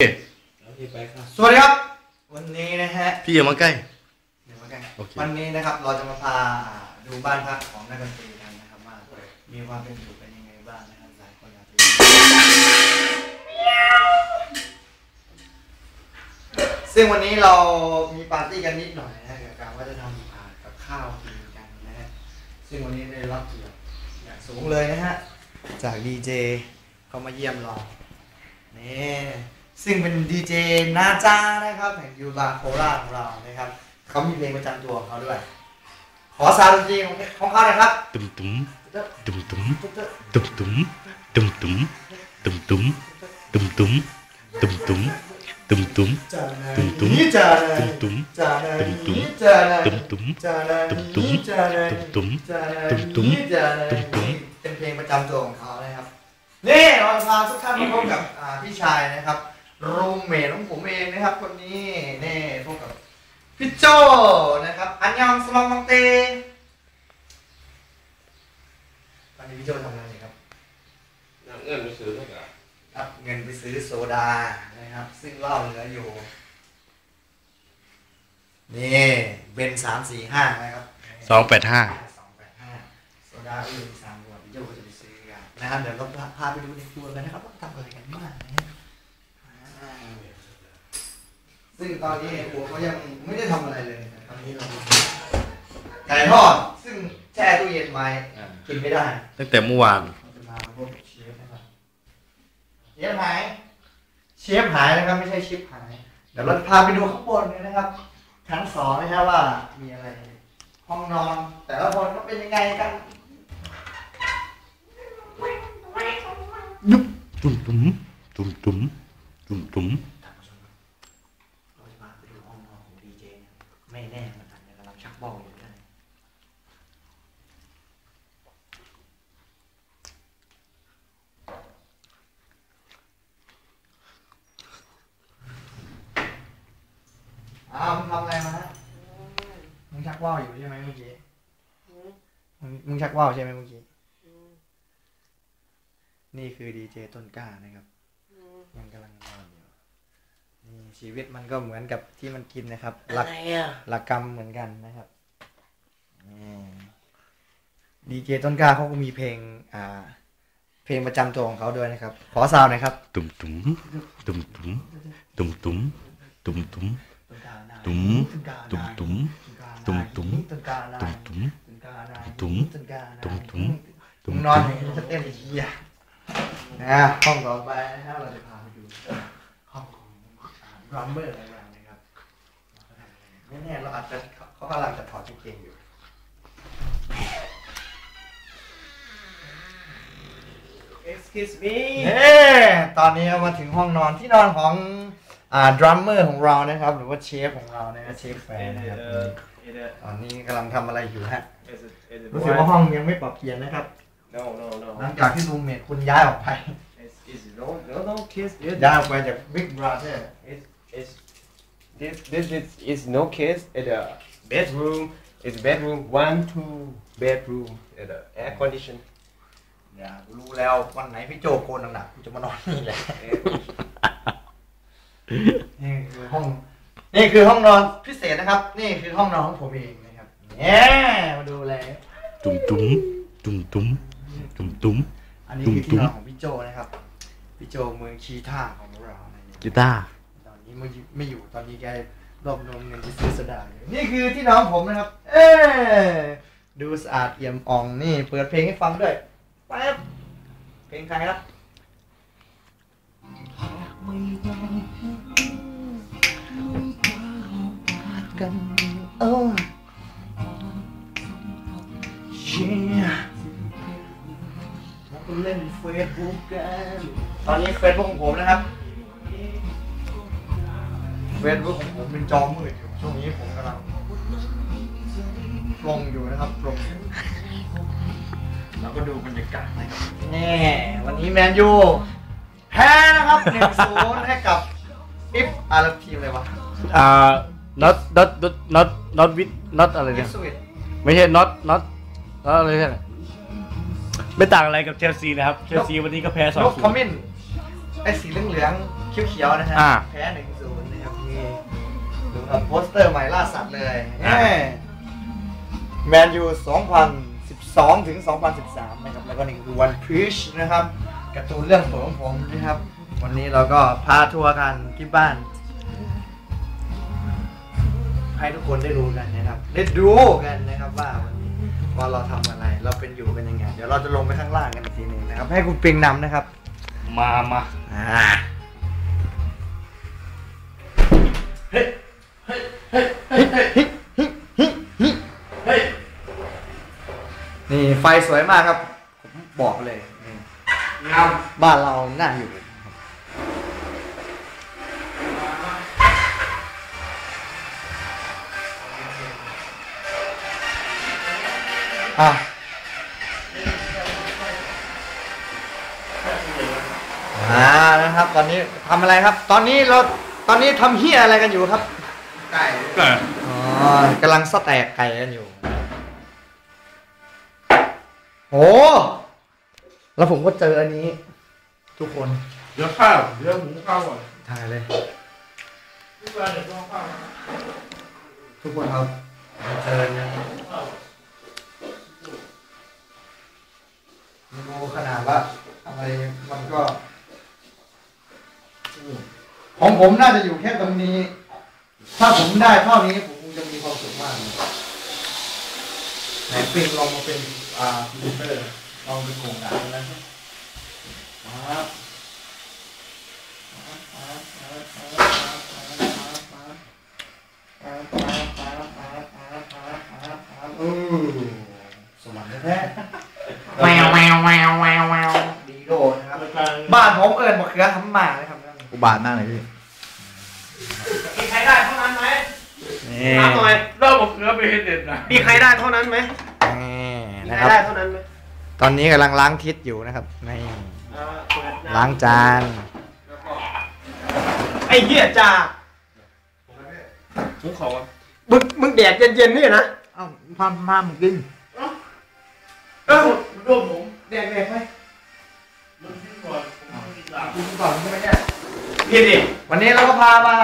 สวัสดีครับ วันนี้นะฮะพี่อย่ามาใกล้เดี๋ยวมากันโอเควันนี้นะครับเราจะมาพาดูบ้านพักของนักดนตรีกันนะครับว่ามีความเป็นอยู่เป็นยังไงบ้างนะครับหลายคนอาจจะซึ่งวันนี้เรามีปาร์ตี้กันนิดหน่อยนะเกี่ยวกับว่าจะทำอ่ากับข้าวกินกันนะฮะซึ่งวันนี้ได้รับเกียรติอย่างสูงเลยนะฮะจากดีเจเขามาเยี่ยมเรานี่ ซึ่งเป็นดีเจนาจานะครับแห่งยูบาโคราชของเรานะครับเขามีเพลงประจำตัวของเขาด้วย ขอซาวด์ดนตรีของของเขาหน่อยครับตุ้มตุ้มตุ้มตุ้มตุ้มตุ้มตุ้มตุ้มตุ้มตุ้มตุ้มตุ้มตุ้มตุ้มตุ้มตุ้มจานาตุ้มตุ้มนี้จานาตุ้มตุ้มจานาตุ้มตุ้มนี้จานาตุ้มตุ้มจานาตุ้มตุ้มนี้จานาตุ้มตุ้มจานาตุ้มตุ้มนี้จานาตุ้มตุ้มเป็นเพลงประจำตัวของเขานะครับนี่เราพาทุกท่านมาพบกับอ่าพี่ชายนะครับ รูมเมทของผมเองนะครับ คนนี้นี่พบกับพี่โจนะครับ อันยองสลองมังเตตอนนี้พี่โจทำงานอยู่ครับนำเงินไปซื้อให้กับรับเงินไปซื้อโซดานะครับ ซึ่งเหล้าเหลืออยู่ นี่เบนสามสี่ห้านะครับสองแปดห้าสองแปดห้าโซดาอื่นสามขวดพี่โจก็จะไปซื้อกันนะครับเดี๋ยวเราพาไปดูในครัวกันนะครับว่าทำอะไรกันบ้างนะฮะอ่า ซึ่งตอนนี้ครัวเขายังไม่ได้ทำอะไรเลยนะตอนนี้เราไก่ทอดซึ่งแช่ตู้เย็นไว้กินไม่ได้ตั้งแต่เมื่อวานเราจะมาพบกับเชฟนะครับเชฟหายเชฟหายนะครับไม่ใช่เชฟหาย เดี๋ยวเราพาไปดูข้างบนเลยนะครับชั้นสองนะครับว่ามีอะไร ห้องนอน แต่ละคนก็เป็นยังไงกันตุ้มตุ้มตุ้มตุ้มตุ้มตุ้มท่านผู้ชมครับเราจะมาไปดูห้องนอนของดีเจเนี่ย ไม่แน่มันอาจจะกำลังชักเบ้าอยู่ก็ได้อ้าวมึงทำอะไรมาฮะมึงชักว่าวอยู่ใช่ไหมเมื่อกี้มึงมึงชักว่าวใช่ไหมเมื่อกี้ นี่คือดีเจต้นกล้านะครับ มันกำลังนอนอยู่ นี่ ชีวิตมันก็เหมือนกับที่มันกินนะครับ หลักหลักกรรมเหมือนกันนะครับดีเจต้นกล้าเขาก็มีเพลง อ่า เพลงประจำตัวของเขาด้วยนะครับ ขอซาวหน่อยครับ ตุ้มตุ้มตุ้มตุ้มตุ้มตุ้มตุ้มตุ้มต้นกล้านาตุ้มต้นกล้าตุ้มนายตุ้มต้นกล้าตุ้มนายตุ้มต้นกล้านายตุ้มตุ้มต้นกล้านายตุ้มต้นกล้านายตุ้มตุ้มตุ้มึมงนอนอย่างนี้จะเต้นไอ้เหี้ยนะห้องต่อไปนะครับเราจะพาไปดูห้องของ รัมเบอร์อะไรนะครับไม่แน่เราอาจจะเขากำลังจะถอดกางเกงอยู่ Excuse me เอ้ตอนนี้เรามาถึงห้องนอนที่นอนของอ่าดรัมเมอร์ของเรานะครับ หรือว่าเชฟของเรานะเชฟแฟนนะครับตอนนี้กำลังทำอะไรอยู่ฮะ Is it is it รู้สึกว่าห้องยังไม่ปรับเปลี่ยนนะครับ No no หลั no งจากที่รูมเมทคุณย้ายออกไป It's is no no no kiss it ย้ายออกไปจากบิ๊ก บราเธอร์ It's it's this this is is no kiss at the bedroom It's bedroom one two bedroom at the air condition อย่ารู้แล้ววันไหนพี่โจโกนหนักๆกูจะมานอนนี่แหละ นี่คือห้อง นี่คือห้องนอนพิเศษนะครับ นี่คือห้องนอนของผมเองนะครับเนี่ยมาดูเลย ตุ้มตุ้มตุ้มตุ้มตุ้มตุ้มอันนี้คือที่นอนของพี่โจนะครับ พี่โจเมืองชีท่าของเรานะครับ กีตาร์ตอ นนี้ไม่อยู่ไม่อยู่ตอนนี้แกรวบรวมเงินที่ซื้อโซดาอยู่นี่คือที่นอนผมนะครับ เอ๊ดูสะอาดเอี่ยมอ่องนี่ เปิดเพลงให้ฟังด้วยแป๊บเพลงใครครับกันโอ้เชี่ยแล้วก็เล่นเฟซบุ๊กกันตอนนี้เฟซบุ๊กของผมนะครับ เฟซบุ๊กของผมเป็นจอมืดอยู่ช่วงนี้ผมกำลังปลงอยู่นะครับปลงอยู่เราก็ดูบรรยากาศนะครับแน่วันนี้แมนยูแพ้นะครับหนึ่งศูนย์ให้กับอิฟอาร์ทีมอะไรวะอ่า not not not not with not อะไรอิเนี่ฟยสวิตไม่ใช่ not not not อะไรเนี่ยไม่ต่างอะไรกับเชลซีนะครับ เชลซีวันนี้ก็แพ้สองนกศูขนย์ มิ้นไอ้สีเหลืองๆเเขียวๆนะฮะอ่า แพ้หนึ่งศูนย์นะครับนี่ ดูครับโปสเตอร์ใหม่ล่าสัตว์เลยอ่าแมนยู2012 ถึง 2013 นะครับ แล้วก็นี่คือวันพีชนะครับการ์ตูนเรื่องผมของผมนะครับ วันนี้เราก็พาทัวร์กันที่บ้าน ให้ทุกคนได้รู้กันนะครับได้ดูกันนะครับว่าวันนี้ว่าเราทำอะไร เราเป็นอยู่เป็นยังไง เดี๋ยวเราจะลงไปข้างล่างกันอีกทีหนึ่งนะครับ ให้คุณปิงนำนะครับ มามาอ่า ไฟสวยมากครับ ผมบอกเลยนี่งามบ้านเราน่าอยู่ครับอะอ่านะครับ ตอนนี้ทำอะไรครับ ตอนนี้เราตอนนี้ทำเฮียอะไรกันอยู่ครับ ไก่เอออ๋อกำลังสแต็กไก่กันอยู่ โหแล้วผมก็เจออันนี้ ทุกคนเดี๋ยวข้าวเดี๋ยวหมูข้าวก่อนถ่ายเลยพี่ปลาเดี๋ยวต้องข้าวนะทุกคนครับมาเจอนะไม่รู้ขนาดว่าอะไรมันก็ของผมน่าจะอยู่แค่ตรงนี้ ถ้าผมได้เท่านี้ผมคงจะมีความสุขมากเลยไหนปิงลองมาเป็น อ่าคอมพิวเตอร์ลองเป็นโครงการนะครับครับอู้สวรรค์แท้แววแววแววแววแววดีโดนะครับบ้านผมเอิญมะเขือทำหมาเลยครับอุบาทมากเลยพี่มีใครได้เท่านั้นไหมนี่ถาหน่อยเริ่มบอกเกลือไปเห็นเด็ดนะมีใครได้เท่านั้นไหม นี่มีนะใคครรับ ได้เท่านั้นไหมตอนนี้กำลังล้างทิศอยู่นะครับนี่อ่าเปิดน้ำล้างจาน แล้วก็ไอ้เหี้ยจ่าผมขอมึงมึงแดดเย็นๆนี่นะเอ้าพามพามกินเออมันร่วมผมแดกแดกไหมมันกินก่อนผมไม่กินหลังกินก่อนใช่ไหมเนี่ยพี่ดิวันนี้เราก็พามา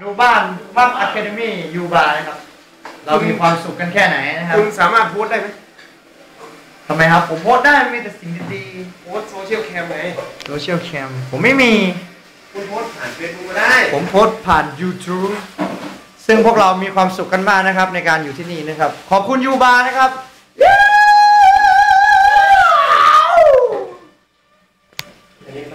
ดูบ้านวัดอะคาเดมี่ยูบาร์นะครับ เรามีความสุขกันแค่ไหนนะครับ คุณสามารถโพสต์ได้ไหม ทำไมครับ ผมโพสต์ได้มีแต่สิ่งดีโพสต์โซเชียลแคมไงๆโซเชียลแคมผมไม่มี คุณโพสต์ผ่านเฟซบุ๊กก็ได้ผมโพสต์ผ่าน YouTube ซึ่งพวกเรามีความสุขกันมากนะครับ ในการอยู่ที่นี่นะครับ ขอบคุณยูบาร์นะครับ เย้